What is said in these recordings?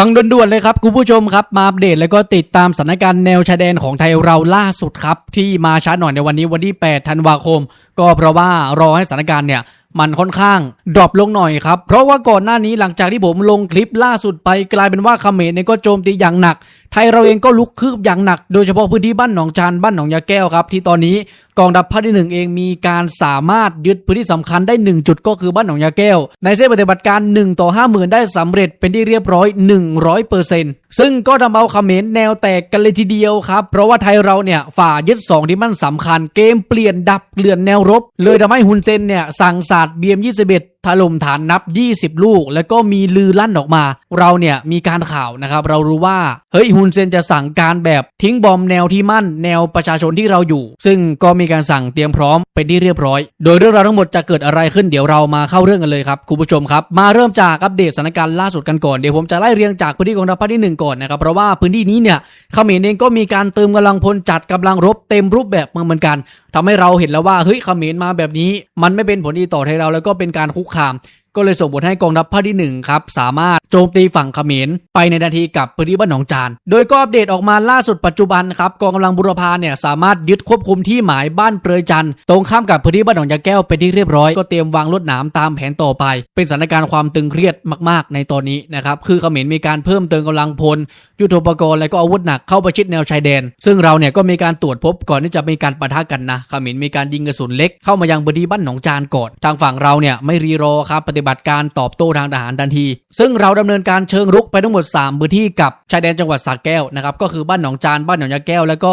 ฟังด่วนๆเลยครับคุณผู้ชมครับมาอัปเดตแล้วก็ติดตามสถานการณ์แนวชายแดนของไทยเราล่าสุดครับ ที่มาช้าหน่อยในวันนี้วันที่ 8 ธันวาคม ก็เพราะว่ารอให้สถานการณ์เนี่ย มันค่อนข้างดรอปลงหน่อยครับ เพราะว่าก่อนหน้านี้หลังจากที่ผมลงคลิปล่าสุดไปกลายเป็นว่าเขมรเนี่ยก็โจมตีอย่างหนัก ไทยเราเองก็ลุกคืบอย่างหนัก โดยเฉพาะพื้นที่บ้านหนองจานบ้านหนองยาแก้วครับ ที่ตอนนี้กองทัพภาคที่หนึ่งเองมีการสามารถยึดพื้นที่สำคัญได้ 1 จุดก็คือบ้านหนองยาแก้ว ในเส้นปฏิบัติการ 1 ต่อ 5 0,000 ได้สำเร็จเป็นที่เรียบร้อย 100%ซึ่ซึ่งก็ทำเอาเขมรแนวแตกกันเลยทีเดียวครับ เพราะว่าไทยเราเนี่ยฝ่ายึด2ที่มันสำคัญเกมเปลี่ยนดับเกลื่อนแนวรบ เลยทำให้ฮุนเซนเนี่ยสั่งศาสตร์เบียม21 ถล่มฐานนับ 20 ลูก แล้วก็มีลือลั่นออกมา เราเนี่ยมีการข่าวนะครับ เรารู้ว่าเฮ้ยฮุนเซนจะสั่งการแบบทิ้งบอมแนวที่มั่นแนวประชาชนที่เราอยู่ ซึ่งก็มีการสั่งเตรียมพร้อมเป็นที่เรียบร้อย โดยเรื่องราวทั้งหมดจะเกิดอะไรขึ้นเดี๋ยวเรามาเข้าเรื่องกันเลยครับคุณผู้ชมครับ มาเริ่มจากอัปเดตสถานการณ์ล่าสุดกันก่อนเดี๋ยวผมจะไล่เรียงจากพื้นที่กองทัพภาคที่หนึ่งก่อนนะครับเพราะว่าพื้นที่นี้เนี่ยเขมรเองก็มีการเติมกำลังพลจัดกำลังรบเต็มรูปแบบเหมือนกันทำให้เราเห็นแล้วว่าเฮ้ยเขมรมาแบบนี้ มันไม่เป็นผลดีต่อไทยเราแล้วก็เป็นการคุกคาม ก็เลยส่งผลให้กองทัพภาคที่ 1 ครับ สามารถโจมตีฝั่งเขมรไปในนาทีกับพื้นที่บ้านหนองจาน โดยก็อัปเดตออกมาล่าสุดปัจจุบันครับกองกำลังบุรพาเนี่ยสามารถยึดควบคุมที่หมายบ้านเปรยจันตรงข้ามกับพื้นที่บ้านหนองยาแก้วเป็นที่เรียบร้อยก็เตรียมวางลวดหนามตามแผนต่อไป เป็นสถานการณ์ความตึงเครียดมาก ๆ ในตอนนี้นะครับคือเขมรมีการเพิ่มเติมกำลังพล ยุทโธปกรณ์และก็อาวุธหนักเข้าประชิดแนวชายแดน ซึ่งเราเนี่ยก็มีการตรวจพบก่อนที่จะมีการปะทะกันนะเขมรมีการยิงกระสุนเล็กเข้ามายังพื้นที่บ้านหนองจานก่อนทางฝั่งเราเนี่ยไม่รีรอครับปฏิบัติการตอบโต้ทางทหารทันที ซึ่งเราดำเนินการเชิงรุกไปทั้งหมด3พื้นที่กับชายแดนจังหวัดสระแก้วนะครับก็คือบ้านหนองจานบ้านหนองยาแก้วแล้วก็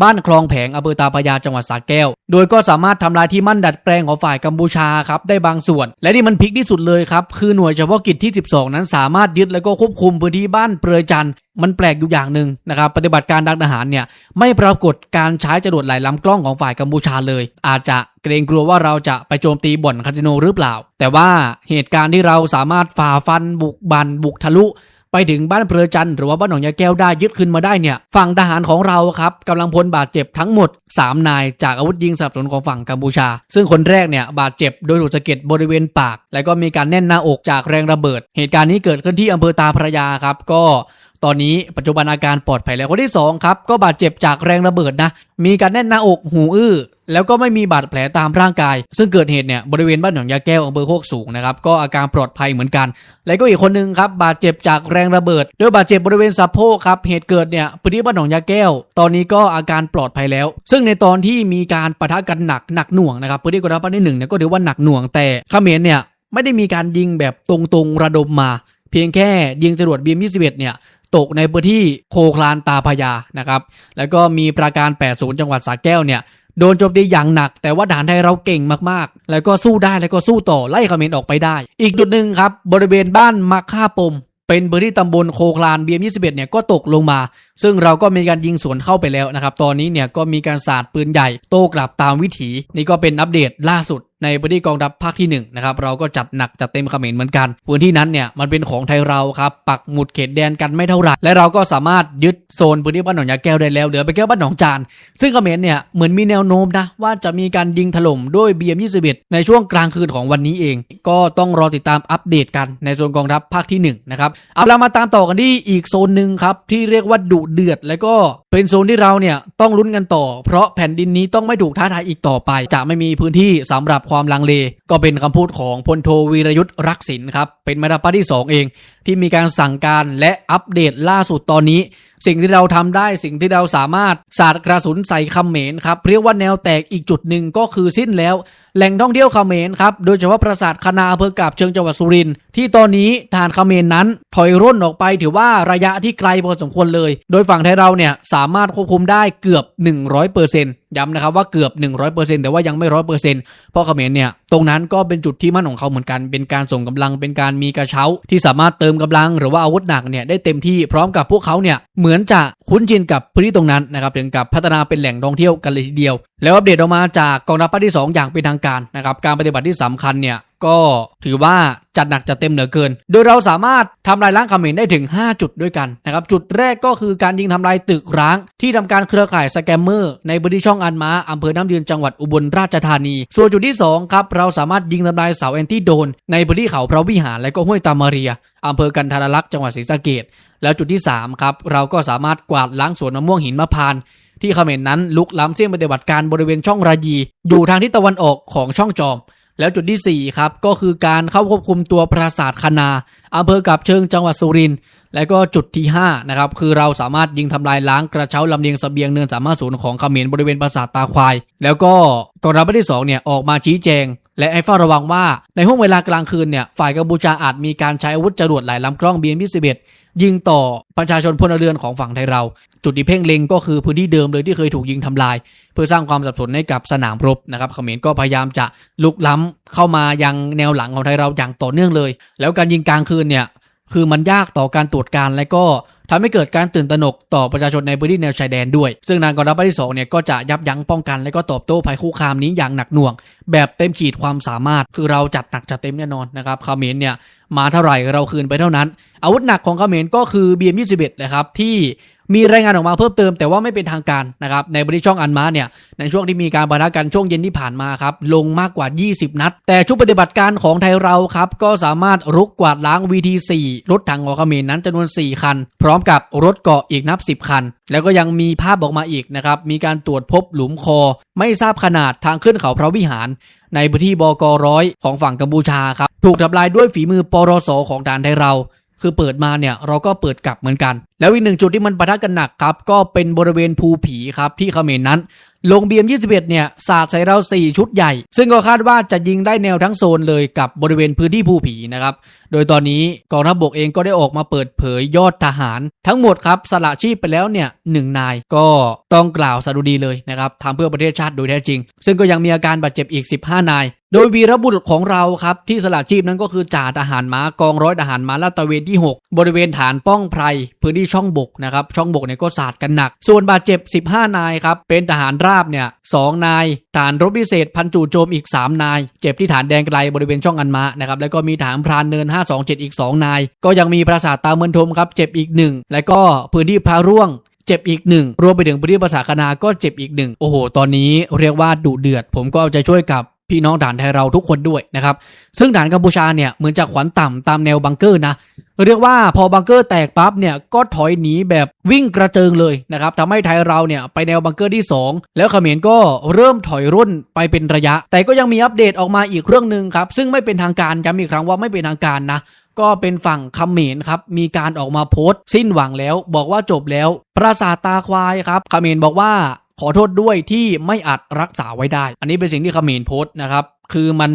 บ้านคลองแผงอำเภอตาพยาจังหวัดสระแก้ว โดยก็สามารถทำลายที่มั่นดัดแปลงของฝ่ายกัมพูชาครับได้บางส่วน และที่มันพลิกที่สุดเลยครับคือหน่วยเฉพาะกิจที่ 12 นั้นสามารถยึดแล้วก็ควบคุมพื้นที่บ้านเปรยจันทร์มันแปลกอยู่อย่างหนึ่งนะครับปฏิบัติการดักทหารเนี่ยไม่ปรากฏการใช้จรวดหลายลำกล้องของฝ่ายกัมพูชาเลย อาจจะเกรงกลัวว่าเราจะไปโจมตีบ่อนคาสิโนหรือเปล่า แต่ว่าเหตุการณ์ที่เราสามารถฝ่าฟันบุกบันบุกทะลุ ไปถึงบ้านเปลือจันหรือว่าบ้านหนองยาแก้วได้ยึดขึ้นมาได้เนี่ย ฝั่งทหารของเราครับกำลังพลบาดเจ็บทั้งหมด 3 นายจากอาวุธยิงสับสนของฝั่งกัมพูชา ซึ่งคนแรกเนี่ยบาดเจ็บโดยถูกสะเก็ดบริเวณปาก แล้วก็มีการแน่นหน้าอกจากแรงระเบิด เหตุการณ์นี้เกิดขึ้นที่อำเภอตาพระยาครับก็ตอนนี้ปัจจุบันอาการปลอดภัยแล้วคนที่2ครับก็บาดเจ็บจากแรงระเบิดนะมีการแน่นหน้าอกหูอื้อ แล้วก็ไม่มีบาดแผลตามร่างกาย ซึ่งเกิดเหตุเนี่ยบริเวณบ้านหนองยาแก้วอำเภอโคกสูงนะครับก็อาการปลอดภัยเหมือนกัน แล้วก็อีกคนนึงครับบาดเจ็บจากแรงระเบิด โดยบาดเจ็บบริเวณสะโพกครับเหตุเกิดเนี่ยพื้นที่บ้านหนองยาแก้ว ตอนนี้ก็อาการปลอดภัยแล้ว ซึ่งในตอนที่มีการปะทะกันหนักหนักหน่วงนะครับพื้นที่กองทัพภาคที่หนึ่งเนี่ยก็ถือว่าหนักหน่วงแต่เขมรเนี่ยไม่ได้มีการยิงแบบตรงๆระดมมา เพียงแค่ยิงจรวดบีม21เนี่ยตกในพื้นที่โคคลานตาพญานะครับ แล้วก็มีปราการ 80 จังหวัดสระแก้วเนี่ย โดนโจมตีอย่างหนัก แต่ว่าฐานไทยเราเก่งมากๆ แล้วก็สู้ได้แล้วก็สู้ต่อไล่เขมรออกไปได้ อีกจุดหนึ่งครับ บริเวณบ้านมักค่าปม เป็นพื้นที่ตำบลโคคลานเบียม21เนี่ยก็ตกลงมา ซึ่งเราก็มีการยิงสวนเข้าไปแล้วนะครับ ตอนนี้เนี่ยก็มีการสาดปืนใหญ่โต้กลับตามวิถี นี่ก็เป็นอัปเดตล่าสุด ในพื้นที่กองทัพภาคที่1นะครับเราก็จัดหนักจัดเต็มเขมรเหมือนกัน พื้นที่นั้นเนี่ยมันเป็นของไทยเราครับปักหมุดเขตแดนกันไม่เท่าไหร่และเราก็สามารถยึดโซนพื้นที่บ้านหนองยาแก้วได้แล้วเหลือไปแค่บ้านหนองจาน ซึ่งเขมรเนี่ยเหมือนมีแนวโน้มนะว่าจะมีการยิงถล่มด้วย BM21 ในช่วงกลางคืนของวันนี้เอง ก็ต้องรอติดตามอัปเดตกันในโซนกองทัพภาคที่1นะครับเอาเรามาตามต่อกันที่อีกโซนหนึ่งครับที่เรียกว่าดุเดือด แล้วก็เป็นโซนที่เราเนี่ยต้องลุ้นกันต่อ เพราะแผ่นดินนี้ต้องไม่ถูกท้าทายอีกต่อไป จะไม่มีพื้นที่สำหรับความลังเล ก็เป็นคำพูดของพลโทวีรยุทธ์รักษิณครับเป็นแม่ทัพภาที่ 2 เองที่มีการสั่งการและอัปเดตล่าสุดตอนนี้ สิ่งที่เราทำได้สิ่งที่เราสามารถสาดกระสุนใส่เขมรครับเรียกว่าแนวแตกอีกจุดหนึ่งก็คือสิ้นแล้ว แหล่งท่องเที่ยวเขมรครับโดยเฉพาะปราสาทคณาอำเภอกาบเชิงจังหวัดสุรินทร์ที่ตอนนี้ทหารเขมรนั้น ถอยร่นออกไปถือว่าระยะที่ไกลพอสมควรเลย โดยฝั่งไทยเราเนี่ยสามารถควบคุมได้เกือบ 100%ย้ำนะครับว่าเกือบ 100%แต่ว่ายังไม่ 100%เพราะเขมรเนี่ยตรงนั้นก็เป็นจุดที่มั่นของเขาเหมือนกันเป็นการส่งกำลังเป็นการมีกระเช้าที่สามารถเติมกำลังหรือว่าอาวุธหนักเนี่ยได้เต็มที่พร้อมกับพวกเขาเนี่ยเหมือนจะคุ้นชินกับพื้นที่ตรงนั้นนะครับถึงกับพัฒนาเป็นแหล่งท่องเที่ยวกันเลยทีเดียว แล้วอัปเดตออกมาจากกองทัพภาคที่ 2 อย่างเป็นทางการนะครับการปฏิบัติที่สำคัญเนี่ย ก็ถือว่าจัดหนักจัดเต็มเหลือเกิน โดยเราสามารถทำลายล้างเขมรได้ถึง 5 จุดด้วยกันนะครับจุดแรกก็คือการยิงทำลายตึกร้าง ที่ทำการเครือข่ายสแกมเมอร์ในพื้นที่ช่องอันมาอำเภอน้ำยืนจังหวัดอุบลราชธานี ส่วนจุดที่2ครับเราสามารถยิงทำลายเสาแอนตี้โดน ในพื้นที่เขาพระวิหารและก็ห้วยตามาเรียอำเภอกันทารลักษ์จังหวัดศรีสะเกดแล้วจุดที่3ครับเราก็สามารถกวาดล้างสวนมะม่วงหินมะพร้านที่เขมรนั้นลุกล้ำเส้นปฏิบัติการบริเวณช่องรายี อยู่ทางทิศตะวันออกของช่องจอม แล้วจุดที่ 4 ครับ ก็คือการเข้าควบคุมตัวปราสาทคณาอำเภอกับเชิงจังหวัดสุรินทร์และก็จุดที่5นะครับคือเราสามารถยิงทำลายล้างกระเช้าลำเลียงเสบียงเนินสามารถศูนย์ของเขมรบริเวณปราสาทตาควาย แล้วก็กองทัพที่2เนี่ยออกมาชี้แจง และให้เฝ้าระวังว่าในห้วงเวลากลางคืนเนี่ยฝ่ายกัมพูชาอาจมีการใช้อาวุธจรวดหลายลำกล้อง BM21 ยิงต่อประชาชนพลเรือนของฝั่งไทยเรา จุดที่เพ่งเล็งก็คือพื้นที่เดิมเลยที่เคยถูกยิงทำลาย เพื่อสร้างความสับสนให้กับสนามรบนะครับเขมรก็พยายามจะลุกล้ำเข้ามายังแนวหลังของไทยเราอย่างต่อเนื่องเลย แล้วการยิงกลางคืนเนี่ย คือมันยากต่อการตรวจการและก็ทำให้เกิดการตื่นตระหนกต่อประชาชนในพื้นที่แนวชายแดนด้วย ซึ่งนางกองทัพภาคที่2เนี่ยก็จะยับยั้งป้องกัน และก็ตอบโต้ภัยคุกคามนี้อย่างหนักหน่วง แบบเต็มขีดความสามารถ คือเราจัดหนักจัดเต็มแน่นอนนะครับเมนเนี่ยมาเท่าไหร่เราคืนไปเท่านั้น อาวุธหนักของเมนก็คือ BM21 นะครับที่ มีรายงานออกมาเพิ่มเติมแต่ว่าไม่เป็นทางการนะครับในบริช่องอันมาเนี่ยในช่วงที่มีการปะทะกันช่วงเย็นที่ผ่านมาครับลงมากกว่า 20 นัด แต่ชุดปฏิบัติการของไทยเราครับก็สามารถรุกกวาดล้าง VT4 รถถังของเขมรนั้นจำนวน 4 คัน พร้อมกับรถเกาะอีกนับ 10 คัน แล้วก็ยังมีภาพออกมาอีกนะครับมีการตรวจพบหลุมคอ ไม่ทราบขนาดทางขึ้นเขาพระวิหารในพื้นที่บกร้อยของฝั่งกัมพูชาครับ ถูกทำลายด้วยฝีมือปรสของด่านไทยเรา คือเปิดมาเนี่ยเราก็เปิดกลับเหมือนกัน แล้วอีกหนึ่งจุดที่มันปะทะกันหนักครับ ก็เป็นบริเวณภูผีครับที่เขมรนั้น ลงเบียม 21 เนี่ยสาดใส่เรา 4 ชุดใหญ่ ซึ่งก็คาดว่าจะยิงได้แนวทั้งโซนเลยกับบริเวณพื้นที่ภูผีนะครับ โดยตอนนี้กองทัพบกเองก็ได้ออกมาเปิดเผยยอดทหาร ทั้งหมดครับสละชีพไปแล้วเนี่ยหนึ่งนายก็ต้องกล่าวสดุดีเลยนะครับทำเพื่อประเทศชาติโดยแท้จริง ซึ่งก็ยังมีอาการบาดเจ็บอีก 15 นาย โดยวีรบุรุษของเราครับที่สละชีพนั้นก็คือจ่าทหารม้ากองร้อยทหารม้าลาดตระเวนที่ 6 บริเวณฐานป้องไพรพื้นที่ช่องบกนะครับช่องบกเนี่ยก็สาดกันหนัก ส่วนบาดเจ็บ 15 นายครับเป็นทหารราบเนี่ยสองนายฐานรบพิเศษพันจู่โจมอีก 3 นาย เจ็บที่ฐานแดงไกลบริเวณช่องอันมานะครับแล้วก็มีฐานพรานเนิน527 อีก 2 นาย ก็ยังมีปราสาทตาเมือนทมครับเจ็บอีกหนึ่งและก็พื้นที่พระร่วงเจ็บอีกหนึ่งรวมไปถึงพื้นที่ภาษาคณาก็เจ็บอีกหนึ่งโอ้โห ตอนนี้เรียกว่าดุเดือด ผมก็เอาใจช่วยกับพี่น้องด่านไทยเราทุกคนด้วยนะครับ ซึ่งด่านกัมพูชาเนี่ยเหมือนจะขวัญต่ำตามแนวบังเกอร์นะ เรียกว่าพอบังเกอร์แตกปั๊บเนี่ยก็ถอยหนีแบบวิ่งกระเจิงเลยนะครับทำให้ไทยเราเนี่ยไปแนวบังเกอร์ที่ 2 แล้วเขมรก็เริ่มถอยร่นไปเป็นระยะ แต่ก็ยังมีอัปเดตออกมาอีกเรื่องหนึ่งครับ ซึ่งไม่เป็นทางการย้ำอีกครั้งว่าไม่เป็นทางการนะก็เป็นฝั่งเขมรครับ มีการออกมาโพสต์ สิ้นหวังแล้ว บอกว่าจบแล้ว ปราสาทตาควายครับเขมรบอกว่าขอโทษด้วยที่ไม่อาจรักษาไว้ได้ อันนี้เป็นสิ่งที่เขมรโพสต์นะครับ คือมัน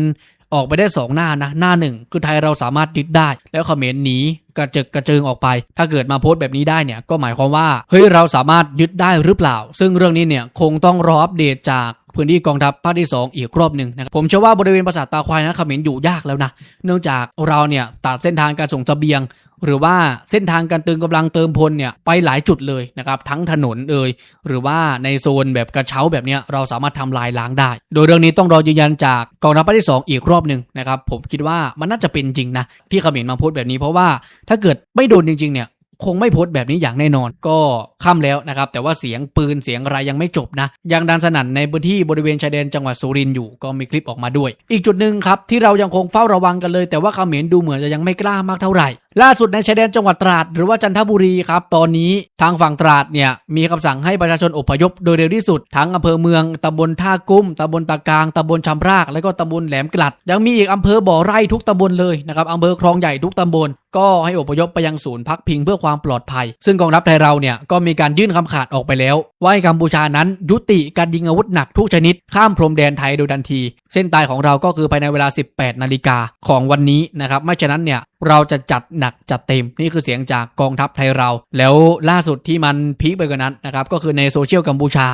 ออกไปได้สองหน้านะ หน้าหนึ่งคือไทยเราสามารถยึดได้ แล้วเขมรหนีกระเจิกกระเจิงออกไป ถ้าเกิดมาโพสต์แบบนี้ได้เนี่ยก็หมายความว่าเฮ้ยเราสามารถยึดได้หรือเปล่า ซึ่งเรื่องนี้เนี่ยคงต้องรออัปเดตจาก พื้นที่กองทัพภาคที่ 2 อีกรอบหนึ่งนะครับผมเชื่อว่าบริเวณปราสาทตาควายนั้นเขมรอยู่ยากแล้วนะเนื่องจากเราเนี่ยตัดเส้นทางการส่งเสบียง หรือว่าเส้นทางการเติมกำลังเติมพลเนี่ยไปหลายจุดเลยนะครับทั้งถนนเอ่ยหรือว่าในโซนแบบกระเช้าแบบเนี้ยเราสามารถทำลายล้างได้ โดยเรื่องนี้ต้องรอยืนยันจากกองทัพภาคที่ 2 อีกรอบหนึ่งนะครับผมคิดว่ามันน่าจะเป็นจริงนะที่เขมรมาพสต์แบบนี้เพราะว่าถ้าเกิดไม่โดนจริงๆเนี่ย คงไม่โพสแบบนี้อย่างแน่นอน ก็ค่ำแล้วนะครับ แต่ว่าเสียงปืนเสียงอะไรยังไม่จบนะ ยังดังสนั่นในพื้นที่บริเวณชายแดนจังหวัดสุรินทร์อยู่ก็มีคลิปออกมาด้วย อีกจุดหนึ่งครับที่เรายังคงเฝ้าระวังกันเลย แต่ว่าเขมรดูเหมือนจะยังไม่กล้ามากเท่าไหร่ ล่าสุดในชายแดนจังหวัดตราดหรือว่าจันทบุรีครับตอนนี้ทางฝั่งตราดเนี่ยมีคำสั่งให้ประชาชนอพยพโดยเร็วที่สุด ทั้งอำเภอเมืองตำบลท่ากุ้มตำบลตะกางตำบลชำราก และก็ตำบลแหลมกลัด ยังมีอีกอำเภอบ่อไร่ทุกตำบลเลยนะครับอำเภอคลองใหญ่ทุกตำบล ก็ให้อพยพไปยังศูนย์พักพิงเพื่อความปลอดภัย ซึ่งกองทัพไทยเราเนี่ยก็มีการยื่นคำขาดออกไปแล้ว ว่าให้กัมพูชานั้นยุติการยิงอาวุธหนักทุกชนิดข้ามพรมแดนไทยโดยทันทีเส้นตายของเราก็คือภายในเวลา 18 นาฬิกาของวันนี้นะครับ ไม่ฉะนั้นเนี่ยเราจะจัดหนักจัดเต็ม นี่คือเสียงจากกองทัพไทยเรา แล้วล่าสุดที่มันพีคไปกว่านั้นนะครับ ก็คือในโซเชียลกัมพูชา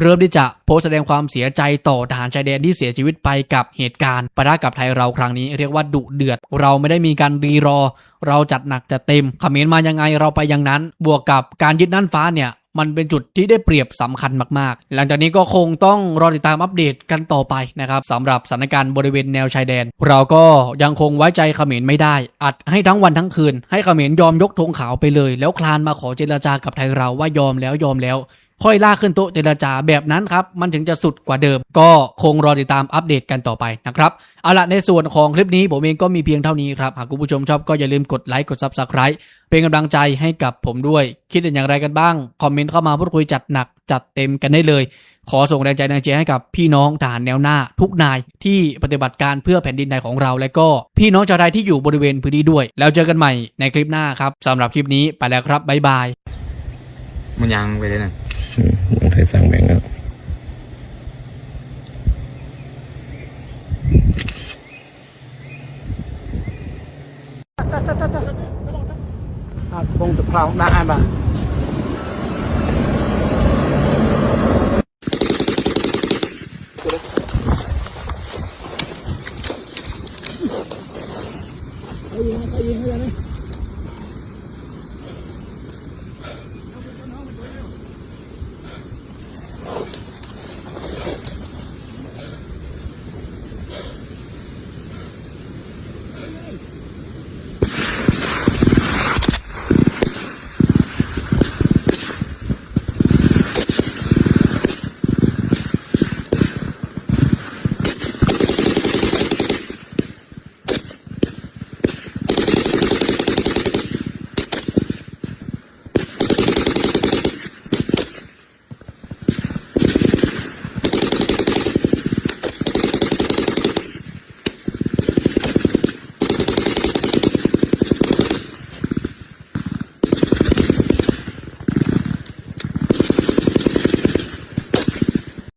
เริ่มที่จะโพสต์แสดงความเสียใจต่อทหารชายแดนที่เสียชีวิตไปกับเหตุการณ์ปะทะกับไทยเราครั้งนี้เรียกว่าดุเดือด เราไม่ได้มีการรีรอ เราจัดหนักจัดเต็มเขมรมายังไงเราไปอย่างนั้น บวกกับการยึดน่านฟ้าเนี่ย มันเป็นจุดที่ได้เปรียบสำคัญมากๆ หลังจากนี้ก็คงต้องรอติดตามอัปเดตกันต่อไปนะครับสำหรับสถานการณ์บริเวณแนวชายแดน เราก็ยังคงไว้ใจเขมรไม่ได้ อัดให้ทั้งวันทั้งคืน ให้เขมรยอมยกธงขาวไปเลย แล้วคลานมาขอเจรจากับไทยเราว่ายอมแล้วยอมแล้ว ค่อยลากขึ้นโต๊ะเจรจาแบบนั้นครับ มันถึงจะสุดกว่าเดิม ก็คงรอติดตามอัปเดตกันต่อไปนะครับเอาละในส่วนของคลิปนี้ผมเองก็มีเพียงเท่านี้ครับ หากคุณผู้ชมชอบก็อย่าลืมกดไลค์กด Subscribe เป็นกำลังใจให้กับผมด้วย คิดเห็นอย่างไรกันบ้าง คอมเมนต์เข้ามาพูดคุยจัดหนักจัดเต็มกันได้เลย ขอส่งแรงใจแรงเชียร์ให้กับพี่น้องทหารแนวหน้า ทุกนายที่ปฏิบัติการเพื่อแผ่นดินไทยของเรา และก็พี่น้องชาวไทยที่อยู่บริเวณพื้นที่ด้วย แล้วเจอกันใหม่ในคลิปหน้าครับสำหรับคลิปนี้ไปแล้วครับบ๊ายบาย มันยังไปเลยนะอืมลงไทยสร้างแบงก์แล้วคงจะพลาดได้บ้าง